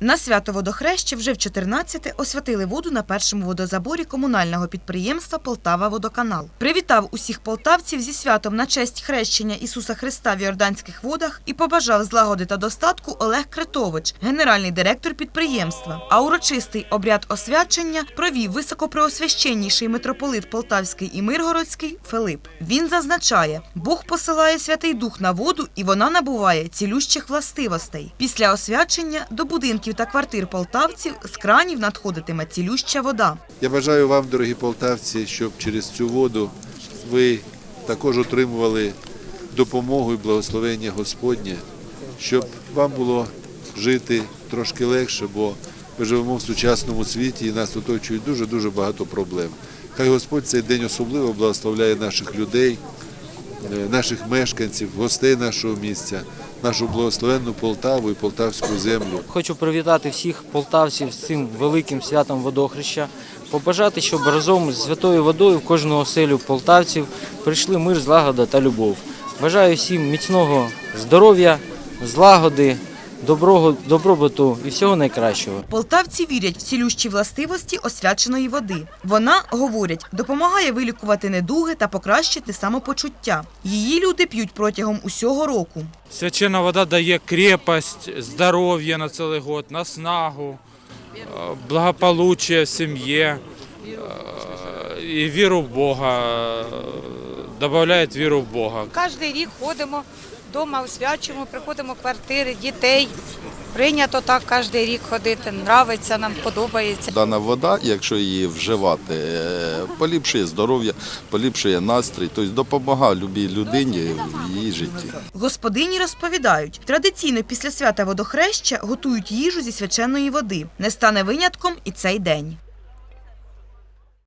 На свято водохреща вже в 14-те освятили воду на першому водозаборі комунального підприємства Полтава Водоканал. Привітав усіх полтавців зі святом на честь хрещення Ісуса Христа в Йорданських водах і побажав злагоди та достатку Олег Критович, генеральний директор підприємства. А урочистий обряд освячення провів високопреосвященніший митрополит Полтавський і Миргородський Филип. Він зазначає, Бог посилає Святий Дух на воду, і вона набуває цілющих властивостей. Після освячення до будинків та квартир полтавців з кранів надходитиме цілюща вода. Я бажаю вам, дорогі полтавці, щоб через цю воду ви також отримували допомогу і благословення Господнє, щоб вам було жити трошки легше, бо ми живемо в сучасному світі і нас оточують дуже-дуже багато проблем. Хай Господь цей день особливо благословляє наших людей, наших мешканців, гостей нашого місця, нашу благословенну Полтаву і полтавську землю. Хочу привітати всіх полтавців з цим великим святом водохреща, побажати, щоб разом з святою водою в кожну оселю полтавців прийшли мир, злагода та любов. Бажаю всім міцного здоров'я, злагоди, доброго, добробуту і всього найкращого. Полтавці вірять в цілющі властивості освяченої води. Вона, говорять, допомагає вилікувати недуги та покращити самопочуття. Її люди п'ють протягом усього року. Свячена вода дає крепость, здоров'я на цілий год, наснагу, е, благополуччя в сім'ї е, і віру в Бога. е, віру в Бога. Кожен рік ходимо вдома, освячуємо, приходимо в квартири, дітей. Прийнято так кожен рік ходити. Нравиться нам, подобається. Дана вода, якщо її вживати, е, поліпшує здоров'я, поліпшує настрій, тобто допомагає любій людині в її житті. Господині розповідають, традиційно після свята водохреща готують їжу зі свяченої води. Не стане винятком і цей день.